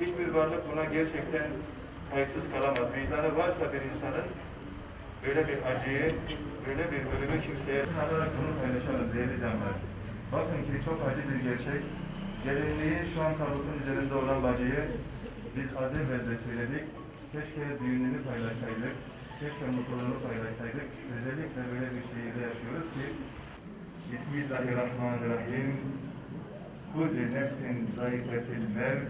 Hiçbir varlık buna gerçekten kayıtsız kalamaz. Vicdanı varsa bir insanın böyle bir acıyı, böyle bir ölümü kimseye alarak bunu paylaşalım değerli canlar. Bakın ki çok acı bir gerçek. Gelinliği şu an tabutun üzerinde olan bacıyı biz az evvel de söyledik. Keşke düğününü paylaşsaydık. Keşke mutluluğunu paylaşsaydık. Özellikle böyle bir şehirde yaşıyoruz ki Bismillahirrahmanirrahim. Kulli nefsin zayıfetil mevt.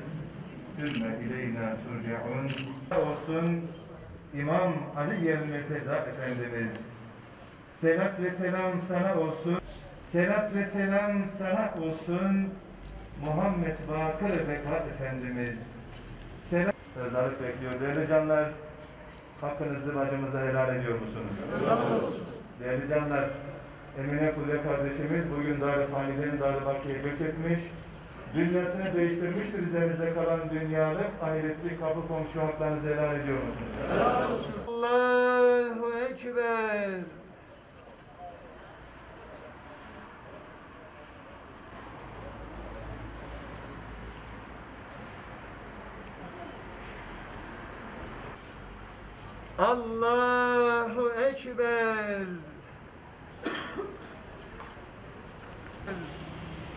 Sümme ileyna turcaun. Olsun İmam Ali Yer Mürteza Efendimiz. Selat ve selam sana olsun. Selat ve selam sana olsun. Muhammed Bakır Bekat Efendimiz. Selam. Sözdarlık bekliyor. Değerli canlar, hakkınızı bacımıza helal ediyor musunuz? Değerli canlar, Emine Kulle kardeşimiz bugün Dar-ı Fani'den Dar-ı Bakı'ya göç etmiş. Dünyasını değiştirmiştir üzerinizde kalan dünyalık, ahiretli kapı komşu haklarınızı helal ediyor musunuz? Allahu Ekber. Allahu Ekber.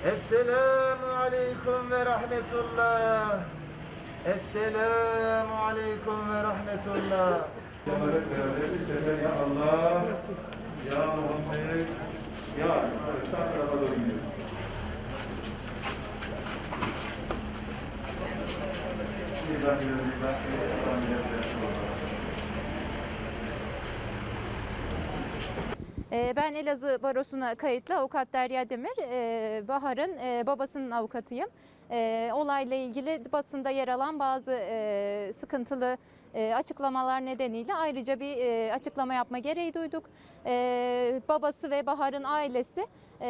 Esselamu Aleyküm ve Rahmetullah. Esselamu Aleyküm ve Rahmetullah. Ya Allah, ya Muhammed, ya sağ tarafa doğru. Bismillahirrahmanirrahim. Ben Elazığ Barosu'na kayıtlı avukat Derya Demir. Ee, Bahar'ın e, babasının avukatıyım. Ee, Olayla ilgili basında yer alan bazı e, sıkıntılı e, açıklamalar nedeniyle ayrıca bir açıklama yapma gereği duyduk. Ee, Babası ve Bahar'ın ailesi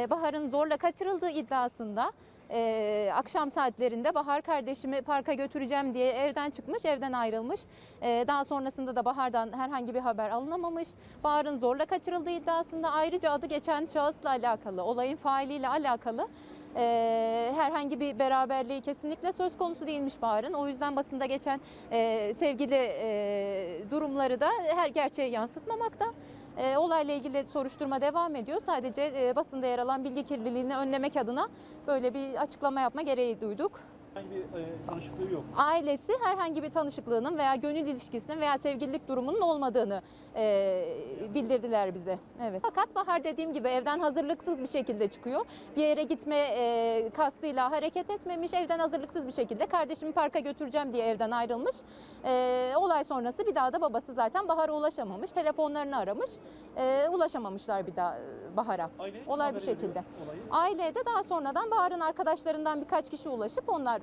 Bahar'ın zorla kaçırıldığı iddiasında ee, akşam saatlerinde Bahar kardeşimi parka götüreceğim diye evden çıkmış, evden ayrılmış. Ee, daha sonrasında da Bahar'dan herhangi bir haber alınamamış. Bahar'ın zorla kaçırıldığı iddiasında ayrıca adı geçen şahısla alakalı, olayın failiyle alakalı e, herhangi bir beraberliği kesinlikle söz konusu değilmiş Bahar'ın. O yüzden basında geçen e, sevgili e, durumları da her gerçeği yansıtmamakta. E, olayla ilgili soruşturma devam ediyor. Sadece e, basında yer alan bilgi kirliliğini önlemek adına böyle bir açıklama yapma gereği duyduk. Herhangi bir e, tanışıklığı yok. Ailesi herhangi bir tanışıklığının veya gönül ilişkisinin veya sevgililik durumunun olmadığını e, bildirdiler bize. Evet. Fakat Bahar dediğim gibi evden hazırlıksız bir şekilde çıkıyor. Bir yere gitme e, kastıyla hareket etmemiş. Evden hazırlıksız bir şekilde kardeşimi parka götüreceğim diye evden ayrılmış. E, olay sonrası bir daha da babası zaten Bahar'a ulaşamamış. Telefonlarını aramış. E, ulaşamamışlar bir daha e, Bahar'a. Aileye Olay bu şekilde. Aileye de daha sonradan Bahar'ın arkadaşlarından birkaç kişi ulaşıp onlar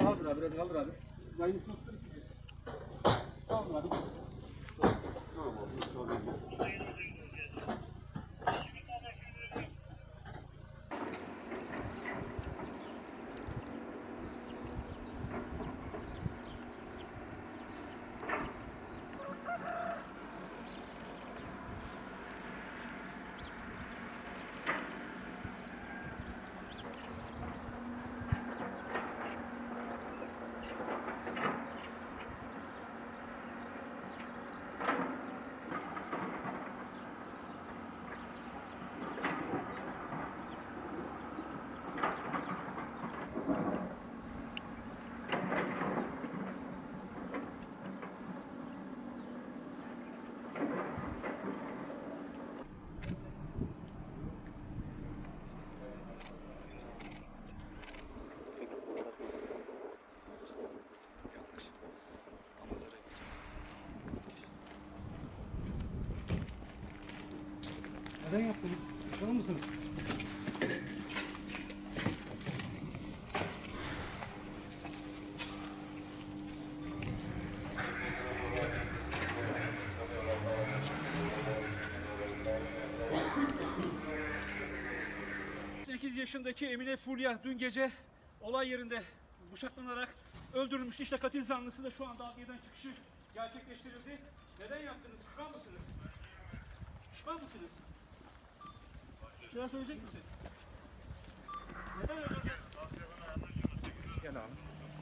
Kaldır abi biraz kaldır abi. Yayını tut. Kaldır abi. Neden? Pişman mısınız? ...8 yaşındaki Emine Fulya dün gece olay yerinde bıçaklanarak öldürülmüştü. İşte katil zanlısı da şu anda adliyeden çıkışı gerçekleştirildi. Neden yaptınız? Pişman mısınız? Pişman mısınız? Bir şeyler söyleyecek misin? Neden öldürdün? Gel abi.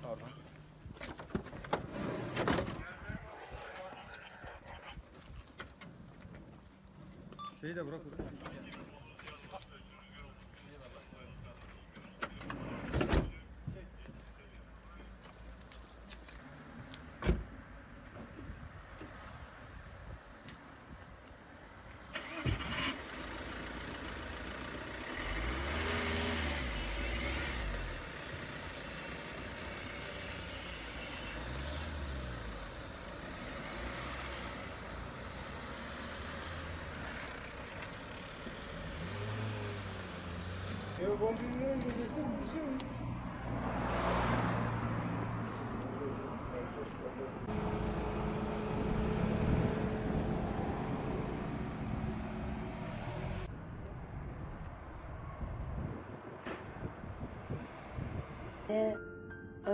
Pardon. Şeyi de bırak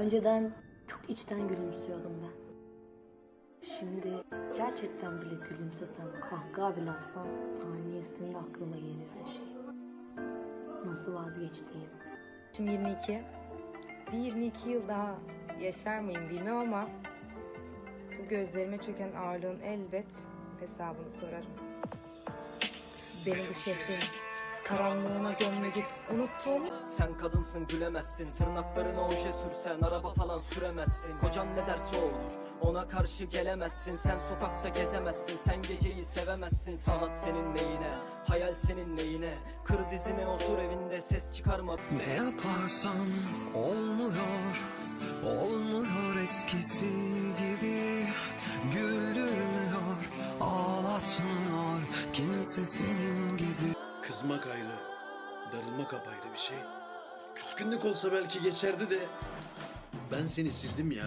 önceden çok içten gülümsüyordum ben. Şimdi gerçekten bile gülümsesem, kahkaha bile atsam saniyesinde aklıma geliyor. Nasıl vazgeçtiğim. Şimdi 22. Bir 22 yıl daha yaşar mıyım bilmem ama bu gözlerime çöken ağırlığın elbet hesabını sorarım. Beni bu şehrin karanlığına gömme git. Unuttuğum Sen kadınsın gülemezsin. Tırnaklarına oje sürsen araba falan süremezsin. Kocan ne derse olur ona karşı gelemezsin. Sen sokakta gezemezsin sen geceyi sevemezsin. Sanat senin neyine hayal senin neyine? Kır dizine otur evinde ses çıkarma. Ne yaparsam olmuyor, olmuyor eskisi gibi. Güldürmüyor, ağlatmıyor kimse senin gibi Kızmak ayrı, darılmak apayrı bir şey. Küskünlük olsa belki geçerdi de ben seni sildim ya.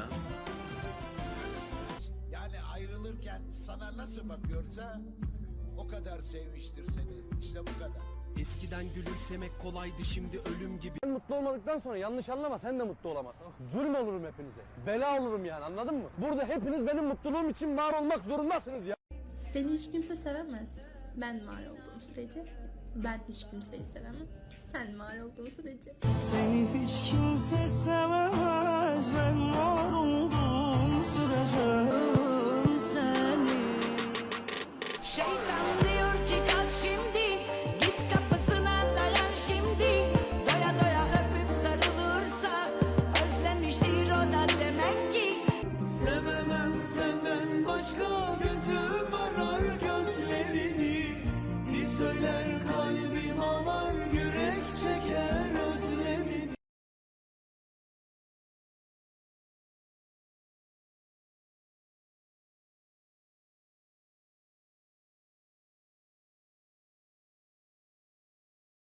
Yani ayrılırken sana nasıl bakıyorsa o kadar sevmiştir seni. İşte bu kadar. Eskiden gülümsemek kolaydı şimdi ölüm gibi Ben mutlu olmadıktan sonra yanlış anlama sen de mutlu olamazsın. Zulüm olurum hepinize. Bela olurum yani anladın mı? Burada hepiniz benim mutluluğum için var olmak zorundasınız ya. Seni hiç kimse sevemez. Ben var olduğum sürece ben hiç kimseyi sevemem. Sen mağara olduğun sürece. Seni hiç kimse sevemez ben mağar olduğum sürece. Seni. Şey... mama.